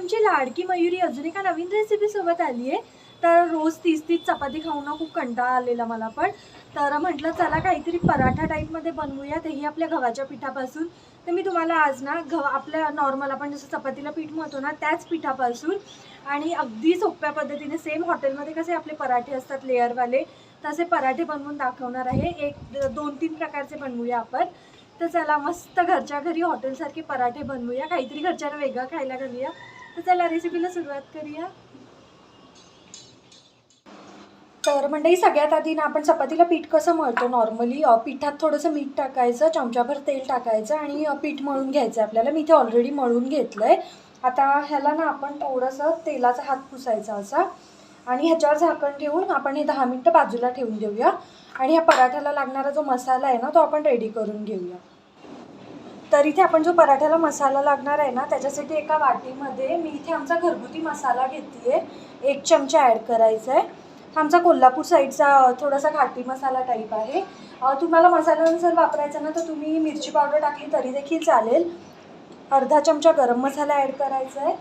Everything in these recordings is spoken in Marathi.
तुमची लाडकी मयुरी अजून एका नवीन रेसिपीसोबत आली आहे. तर रोज तीस तीस चपाती खाऊन खूप कंटाळा आलेला मला पण. तर म्हटलं चला काहीतरी पराठा टाईपमध्ये बनवूया. तेही आपल्या गव्हाच्या पिठापासून. तर मी तुम्हाला आज ना गव्हा आपल्या नॉर्मल आपण जसं चपातीला पीठ म्हणतो ना त्याच पिठापासून आणि अगदी सोप्या पद्धतीने सेम हॉटेलमध्ये कसे आपले पराठे असतात लेअरवाले तसे पराठे बनवून दाखवणार आहे. एक दोन तीन प्रकारचे बनवूया आपण. तर चला मस्त घरच्या घरी हॉटेलसारखे पराठे बनवूया. काहीतरी घरच्यांना वेगळं खायला घालूया. तर चला रेसिपीला सुरुवात करूया. तर मंडळी सगळ्यात आधी ना आपण चपातीला पीठ कसं मळतो? नॉर्मली पिठात थोडंसं मीठ टाकायचं चमच्याभर तेल टाकायचं आणि पीठ मळून घ्यायचं. आपल्याला मी इथे ऑलरेडी मळून घेतलं आहे आता ह्याला ना आपण थोडंसं तेलाचा हात पुसायचा असा. आणि ह्याच्यावर झाकण ठेवून आपण हे दहा मिनटं बाजूला ठेवून देऊया. आणि ह्या पराठ्याला लागणारा जो मसाला आहे ना तो आपण रेडी करून घेऊया. तर इथे आपण जो पराठ्याला मसाला लागणार आहे ना त्याच्यासाठी एका वाटीमध्ये मी इथे आमचा घरगुती मसाला घेते एक चमचा ॲड करायचा आहे. आमचा कोल्हापूर साईडचा थोडासा घाटी मसाला टाईप आहे. तुम्हाला मसाला जर वापरायचा ना तर तुम्ही मिरची पावडर टाकली तरी देखील चालेल. अर्धा चमचा गरम मसाला ॲड करायचा आहे.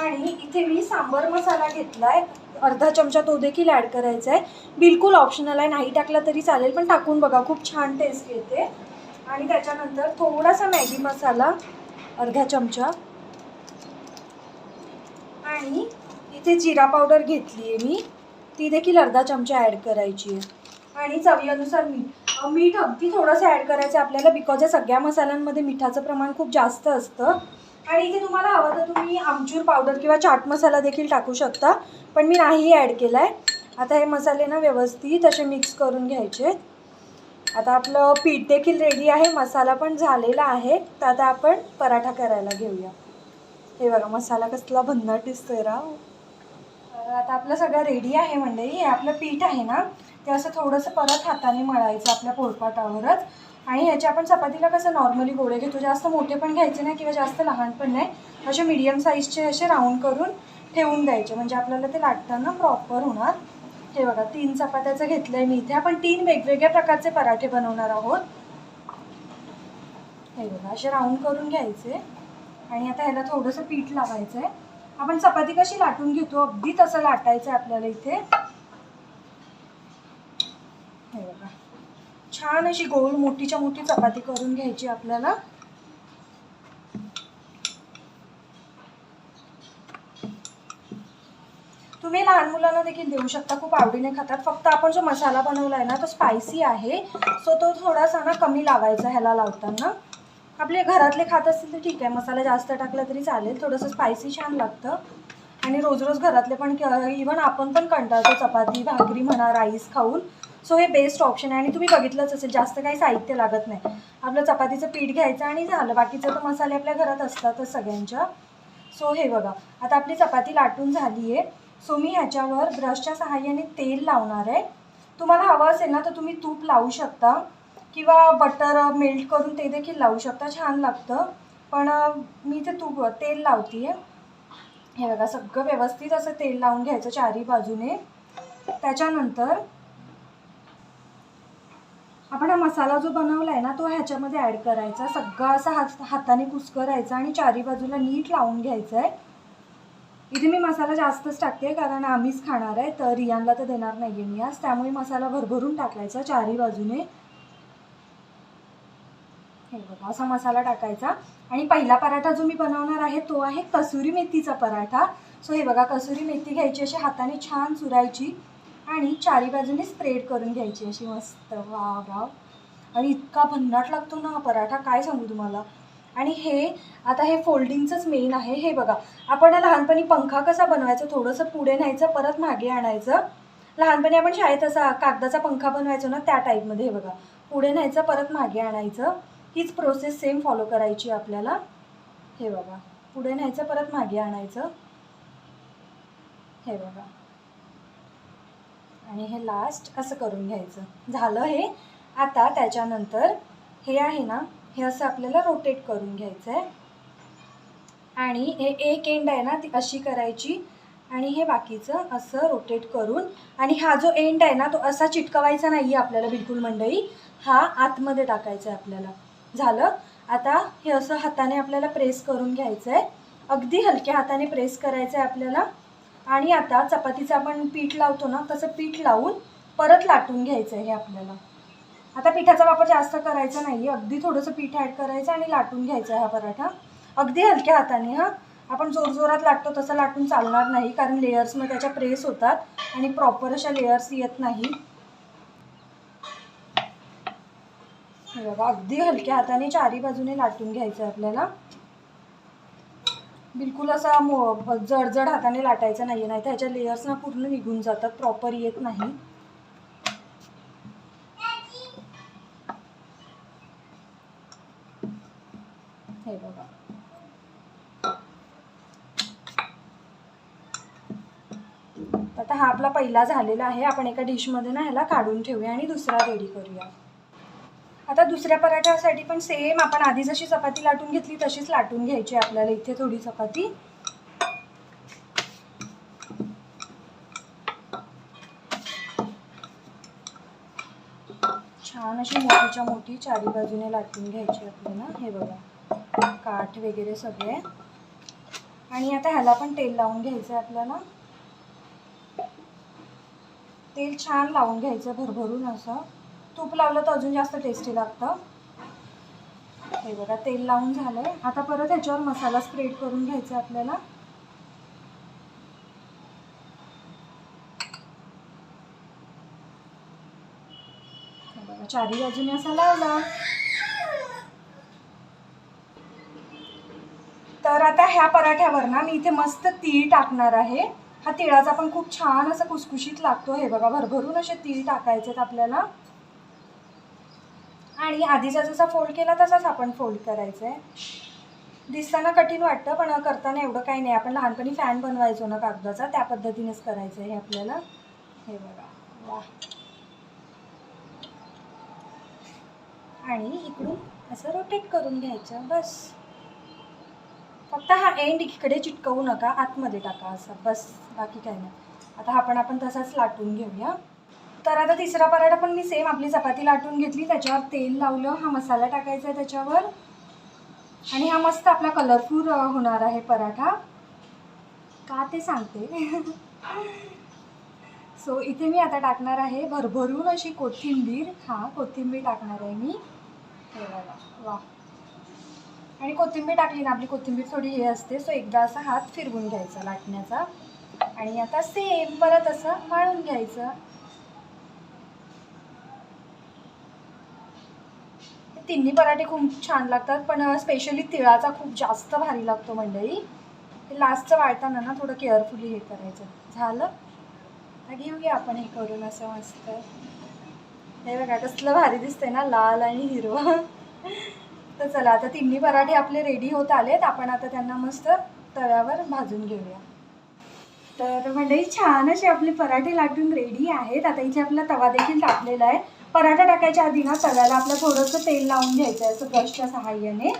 आणि इथे मी सांबर मसाला घेतला आहे अर्धा चमचा तो देखील ॲड करायचा आहे. बिलकुल ऑप्शनल आहे. नाही टाकला तरी चालेल पण टाकून बघा. खूप छान टेस्ट येते. आणि त्याच्यानंतर थोडासा मॅगी मसाला अर्धा चमचा. आणि इथे जिरा पावडर घेतली आहे मी. ती देखील अर्धा चमचा ॲड करायची आहे. आणि चवीनुसार मीठ. मीठ अगदी थोडंसं ॲड करायचं आहे आपल्याला बिकॉज या सगळ्या मसाल्यांमध्ये मिठाचं प्रमाण खूप जास्त असतं. आणि इथे तुम्हाला हवं तर तुम्ही आमचूर पावडर किंवा चाट मसाला देखील टाकू शकता. पण मी नाही ॲड केला आहे आता हे मसाले ना व्यवस्थित असे मिक्स करून घ्यायचे आता आपलं पीठ देखील रेडी आहे. मसाला पण झालेला आहे. तर आता आपण पराठा करायला घेऊया. हे बघा मसाला कसला भन्नाट दिसतोय राव. आता आपलं सगळं रेडी आहे मंडळी. हे आपलं पीठ आहे ना ते असं थोडंसं परत हाताने मळायचं आपल्या पोळपाटावरच. आणि ह्याचे आपण चपातीला कसं नॉर्मली गोळे घेतो जास्त मोठे पण घ्यायचे नाही किंवा जास्त लहान पण नाही. असे मीडियम साईजचे असे राऊंड करून ठेवून द्यायचे. म्हणजे आपल्याला ते लाटताना प्रॉपर होणार. हे बघा तीन चपात्याचं घेतलं आहे मी इथे. आपण तीन वेगवेगळ्या प्रकारचे पराठे बनवणार आहोत. हे बघा असे राऊंड करून घ्यायचे. आणि आता ह्याला थोडंसं पीठ लावायचं आहे आपण चपाती कशी लाटून घेतो अगदी तसं लाटायचं आहे आपल्याला इथे. हे बघा छान अशी गोल मोठीच्या मोठी चपाती करून घ्यायची आपल्याला तुम्ही लहान मुलांना देखील देऊ शकता. खूप आवडीने खातात. फक्त आपण जो मसाला बनवला आहे ना तो स्पायसी आहे. सो तो थोडासा ना कमी लावायचा ह्याला लावताना. आपले घरातले खात असतील तर ठीक आहे. मसाला जास्त टाकला तरी चालेल. थोडंसं स्पायसी छान लागतं. आणि रोज रोज घरातले पण इवन आपण पण कंटाळतो. चपाती भाकरी म्हणा राईस खाऊन. सो हे बेस्ट ऑप्शन आहे. आणि तुम्ही बघितलंच असेल जास्त काही साहित्य लागत नाही. आपलं चपातीचं पीठ घ्यायचं आणि झालं. बाकीचं तर मसाले आपल्या घरात असतातच सगळ्यांच्या. सो हे बघा. आता आपली चपाती लाटून झाली आहे सो मी ह्याच्यावर ब्रशच्या सहाय्याने तेल लावणार आहे. तुम्हाला हवं असेल ना तर तुम्ही तूप लावू शकता किंवा बटर मेल्ट uh, करून ते देखील लावू शकता. छान लागतं. पण uh, मी इथे तूप uh, तेल लावते आहे हे बघा सगळं व्यवस्थित असं तेल लावून घ्यायचं चारी बाजूने. त्याच्यानंतर आपण हा मसाला जो बनवला आहे ना तो ह्याच्यामध्ये ॲड करायचा. सगळं असं हात हाताने कुस्करायचा आणि चारी बाजूला नीट लावून घ्यायचं आहे इथे मी मसाला जास्तच टाकते कारण आम्हीच खाणार आहे तर रियानला तर देणार नाही आहे मी आज. त्यामुळे मसाला भरभरून टाकायचा चारी बाजूने. हे बघा असा मसाला टाकायचा. आणि पहिला पराठा जो मी बनवणार आहे तो आहे कसुरी मेथीचा पराठा. सो हे बघा कसुरी मेथी घ्यायची अशी हाताने छान चुरायची आणि चारी बाजूने स्प्रेड करून घ्यायची अशी मस्त. Wow wow. आणि इतका भन्नाट लागतो ना हा पराठा काय सांगू तुम्हाला? आणि हे आता हे फोल्डिंगचंच मेन आहे. हे बघा आपण लहानपणी पंखा कसा बनवायचा? थोडंसं पुढे न्यायचं परत मागे आणायचं. लहानपणी आपण शाळेत असा कागदाचा पंखा बनवायचो ना त्या टाईपमध्ये हे बघा. पुढे न्यायचं परत मागे आणायचं. हीच प्रोसेस सेम फॉलो करायची आपल्याला. हे बघा पुढे न्यायचं परत मागे आणायचं. हे बघा. आणि हे लास्ट असं करून घ्यायचं. झालं हे. आता त्याच्यानंतर हे आहे ना हे असं आपल्याला रोटेट करून घ्यायचं आहे आणि हे एक एंड आहे ना ती अशी करायची. आणि हे बाकीचं असं रोटेट करून. आणि हा जो एंड आहे ना तो असा चिटकवायचा नाही आहे आपल्याला बिलकुल मंडळी. हा आतमध्ये टाकायचा आहे आपल्याला. झालं? आता हे असं हाताने आपल्याला प्रेस करून घ्यायचं आहे अगदी हलक्या हाताने प्रेस करायचं आहे आपल्याला. आणि आता चपातीचं आपण पीठ लावतो ना तसं पीठ लावून परत लाटून घ्यायचं आहे हे आपल्याला. आता पिठाचा वापर जास्त करायचा नाही अगदी थोडंसं पीठ ॲड करायचं आणि लाटून घ्यायचा आहे हा पराठा. अगदी हलक्या हाताने हां. आपण जोरजोरात लाटतो तसं लाटून चालणार नाही कारण लेयर्समध्ये त्याच्या प्रेस होतात आणि प्रॉपर अशा लेयर्स येत नाही. बघा अगदी हलक्या हाताने चारी बाजूने लाटून घ्यायचं आहे आपल्याला. बिलकुल असा मो जडजड हाताने लाटायचं नाही नाही तर ह्याच्या लेयर्स ना पूर्ण निघून जातात प्रॉपर येत नाही. हे बघा. आता हा आपला पहिला झालेला आहे. आपण एका डिशमध्ये ना ह्याला काढून ठेवूया आणि दुसरा रेडी करूया. आता दुसऱ्या पराठ्यासाठी पण सेम आपण आधी जशी चपाती लाटून घेतली तशीच लाटून घ्यायची आपल्याला. इथे थोडी चपाती. छान अशी मोठीच्या मोठी चारी बाजूने लाटून घ्यायची आपल्याला. हे बघा. काठ वगैरे सगळे. आणि आता ह्याला पण तेल लावून घ्यायचं आहे आपल्याला. तेल छान लावून घ्यायचं भरभरून असं. तूप लावलं तर अजून जास्त टेस्टी लागतं. हे बघा तेल लावून झालंय. आता परत ह्याच्यावर मसाला स्प्रेड करून घ्यायचा आपल्याला. चारी बाजूने असा लावला. तर आता ह्या पराठ्यावर ना मी इथे मस्त तीळ टाकणार आहे. हा तिळाचा पण खूप छान असं कुसकुशीत लागतो. हे बघा भरभरून असे तीळ टाकायचेत आपल्याला. आणि आधीचा जसा फोल्ड केला तसाच आपण फोल्ड करायचा आहे दिसताना कठीण वाटतं पण करताना एवढं काही नाही. आपण लहानपणी फॅन बनवायचो ना कागदाचा त्या पद्धतीनेच करायचं आहे हे आपल्याला. हे बघा वा आणि इकडून असं रोटेट करून घ्यायचं बस. फक्त हा एंड इकडे चिटकवू नका आतमध्ये टाका असं. बस बाकी काही नाही. आता हा पण आपण तसाच लाटून घेऊया. तर आता तिसरा पराठा पण मी सेम आपली चपाती लाटून घेतली. त्याच्यावर तेल लावलं. हा मसाला टाकायचा आहे त्याच्यावर. आणि हा मस्त आपला कलरफुल होणार आहे पराठा. का ते सांगते. सो इथे मी आता टाकणार आहे भरभरून अशी कोथिंबीर. हां कोथिंबीर टाकणार आहे मी. वा. आणि कोथिंबीर टाकली ना आपली कोथिंबीर थोडी हे असते सो एकदा असा हात फिरवून घ्यायचा लाटण्याचा. आणि आता सेम परत असं वाळून घ्यायचं. तिन्ही पराठे खूप छान लागतात पण स्पेशली तिळाचा खूप जास्त भारी लागतो मंडळी. हे लास्टचं वाळताना ना थोडं केअरफुली हे करायचं. झालं? आता घेऊया आपण हे करून असं मस्त. हे बघा कसलं भारी दिसतंय ना लाल आणि हिरवं. तर चला आता तिन्ही पराठे आपले रेडी होत आलेत. आपण आता त्यांना मस्त तव्यावर भाजून घेऊया. तर मंडळी छान असे आपले पराठे लाटून रेडी आहेत. आता इथे आपला तवा देखील तापलेला आहे. पराठा टाकायच्या आधी ना तव्याला आपलं थोडंसं तेल लावून घ्यायचं आहे असं ब्रशच्या सहाय्याने.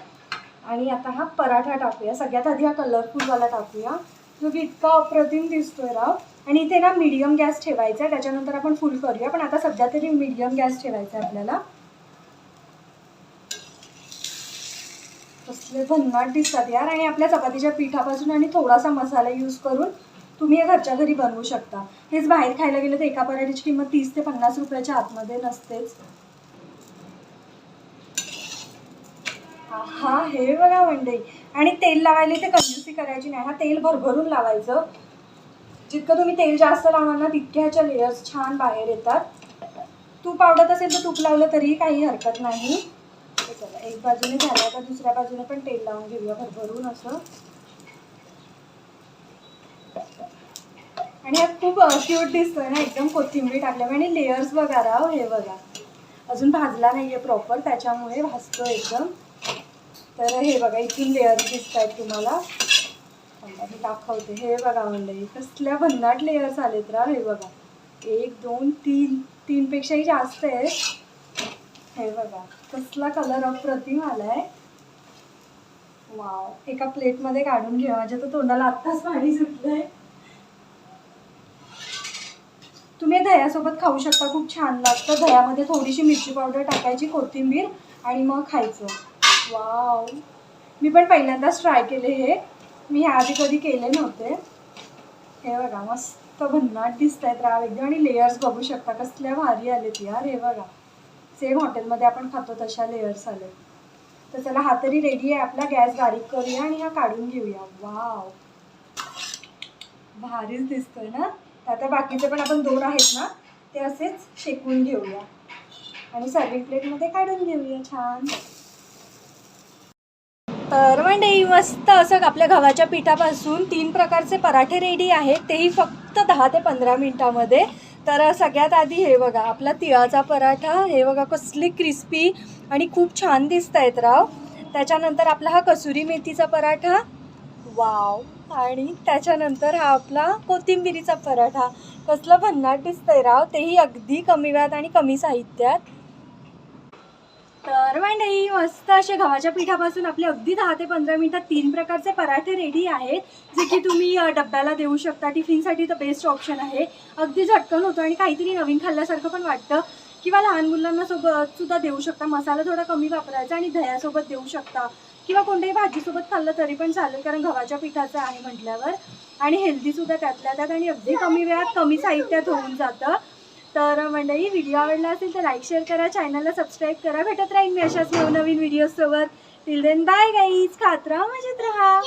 आणि आता हा पराठा टाकूया. सगळ्यात आधी हा कलरफुलवाला टाकूया. जो की इतका अप्रतिम दिसतोय राव. आणि इथे ना मीडियम गॅस ठेवायचा आहे. त्याच्यानंतर आपण फुल करूया. पण आता सध्या तरी मीडियम गॅस ठेवायचा आहे आपल्याला. भन्नाट दिसतात यार. आणि आपल्या चपातीच्या पिठापासून आणि थोडासा मसाला यूज करून तुम्ही हे घरच्या घरी बनवू शकता. हेच बाहेर खायला गेलं तर एका पराठीची किंमत तीस ते पन्नास रुपयाच्या आतमध्ये नसतेच. हा हे बघा मंडई आणि तेल लावायला ते कंजूसी करायची नाही. हा तेल भरभरून लावायचं. जितकं तुम्ही तेल जास्त लावाल ना तितक्या ह्याच्या लेयर्स छान बाहेर येतात. तूप आवडत असेल तर तूप लावलं तरीही काही हरकत नाही. चला एक बाजूने झालं तर दुसऱ्या बाजूने पण तेल लावून घेऊया भरभरून असं. आणि हा खूप क्यूट दिसतोय ना एकदम कोथिंबीर टाकल्यामुळे. आणि लेयर्स बघा राव हो, हे बघा. अजून भाजला नाहीये प्रॉपर त्याच्यामुळे भाजतो एकदम. तर हे बघा इथून लेयर्स दिसत आहेत तुम्हाला मी दाखवते. हे बघा मंडळी कसल्या भन्नाट लेयर्स आलेत राव हो, हे बघा. एक दोन तीन तीनपेक्षाही जास्त आहेत. हे बघा कसला कलर अप्रतिम आलाय. वाव एका प्लेटमध्ये काढून घ्या माझ्या तर तोंडाला आत्ताच पाणी सुटलंय. तुम्ही दह्यासोबत खाऊ शकता खूप छान लागतं. दह्यामध्ये थोडीशी मिरची पावडर टाकायची कोथिंबीर आणि मग खायचं. वाव मी पण पहिल्यांदाच ट्राय केले हे. मी ह्याआधी कधी केले नव्हते. हे बघा मस्त भन्नाट दिसत आहेत राव. एकदम आणि लेयर्स बघू शकता कसल्या भारी आलेत यार हे बघा. सेम हॉटेलमध्ये आपण खातो तशा लेयर्स आले. तर चला हा तरी रेडी आहे. आपला गॅस बारीक करूया आणि हा काढून घेऊया. वाव भारीच दिसतोय ना? तर आता बाकीचे पण आपण दोन आहेत ना ते असेच शेकून घेऊया. आणि सर्विंग प्लेटमध्ये काढून घेऊया. छान. तर मंडई मस्त असं आपल्या गव्हाच्या पिठापासून तीन प्रकारचे पराठे रेडी आहेत. तेही फक्त दहा ते पंधरा मिनिटामध्ये. तर सगळ्यात आधी हे बघा आपला तिळाचा पराठा हे बघा कसली क्रिस्पी आणि खूप छान दिसत आहेत राव. त्याच्यानंतर आपला हा कसुरी मेथीचा पराठा. वाव! आणि त्याच्यानंतर हा आपला कोथिंबिरीचा पराठा. कसलं भन्नाट दिसतंय राव तेही अगदी कमी वेळात आणि कमी साहित्यात. तर मंडळी मस्त असे गव्हाच्या पिठापासून आपले अगदी दहा ते पंधरा मिनिटात तीन प्रकारचे पराठे रेडी आहेत जे की तुम्ही डब्याला देऊ शकता. टिफिनसाठी तर बेस्ट ऑप्शन आहे. अगदी झटकन होतं आणि काहीतरी नवीन खाल्ल्यासारखं पण वाटतं. किंवा लहान मुलांना सोबत सुद्धा देऊ शकता. मसाला थोडा कमी वापरायचा आणि दह्यासोबत देऊ शकता. किंवा कोणत्याही भाजीसोबत खाल्लं तरी पण चालेल कारण गव्हाच्या पिठाचं आहे म्हटल्यावर. आणि हेल्दीसुद्धा त्यातल्या त्यात आणि अगदी कमी वेळात कमी साहित्यात होऊन जातं. तर मंडळी व्हिडिओ आवडला असेल तर लाईक शेअर करा. चॅनलला सबस्क्राईब करा. भेटत राहील मी अशाच नवनवीन व्हिडिओसोबत टिल देन बाय गाईज खात राहा मजेत राहा.